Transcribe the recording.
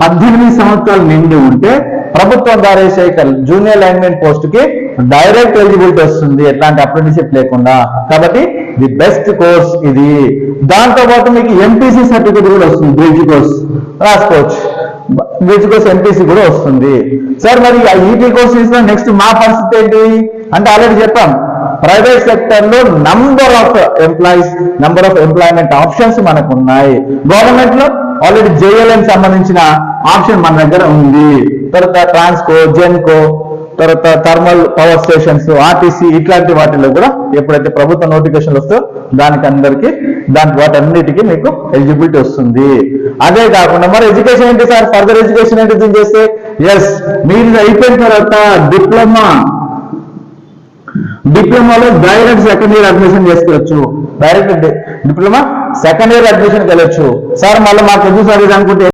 పద్దెనిమిది సంవత్సరాలు నిండి ఉంటే ప్రభుత్వం ద్వారా సైకిల్ జూనియర్ లైన్మెన్ పోస్ట్కి డైరెక్ట్ ఎలిజిబిలిటీ వస్తుంది. ఎట్లాంటి అప్రెంటిషిప్ లేకుండా. కాబట్టి ది బెస్ట్ కోర్స్ ఇది. దాంతో పాటు మీకు ఎంపీసీ సర్టిఫికేట్ కూడా వస్తుంది బ్రిడ్జ్ కోర్స్ రాసుకోవచ్చు బ్రిడ్జ్ కోర్స్ ఎంపీసీ కూడా వస్తుంది. సార్ మరి ఆ కోర్స్ తీసుకున్న నెక్స్ట్ మా పరిస్థితి ఏంటి? అంటే ఆల్రెడీ చెప్పాం. ప్రైవేట్ సెక్టర్లో number of employees number of employment options మనకు ఉన్నాయి. గవర్నమెంట్లో ఆల్రెడీ జేఎల్ఎం సంబంధించిన ఆప్షన్ మన దగ్గర ఉంది. తర్వాత ట్రాన్స్కో జెన్కో తర్వాత థర్మల్ పవర్ స్టేషన్స్ ఆర్టీసీ ఇట్లాంటి వాటిలో కూడా ఎప్పుడైతే ప్రభుత్వ నోటిఫికేషన్ వస్తో దానికి అందరికి దాని వాటన్నిటికీ మీకు ఎలిజిబిలిటీ వస్తుంది. అదే కాకుండా మరి ఎడ్యుకేషన్ ఏంటి సార్? ఫర్దర్ ఎడ్యుకేషన్ ఏంటి దీన్ని చేస్తే? ఎస్ మీరు అయిపోయిన తర్వాత డిప్లొమా డిప్లొమాలో డైరెక్ట్ సెకండ్ ఇయర్ అడ్మిషన్ చేసుకోవచ్చు. డైరెక్ట్ డిప్లొమా సెకండ్ ఇయర్ అడ్మిషన్కి వెళ్ళొచ్చు. సార్ మళ్ళీ మాకు ఎందుకు సార్ అనుకుంటే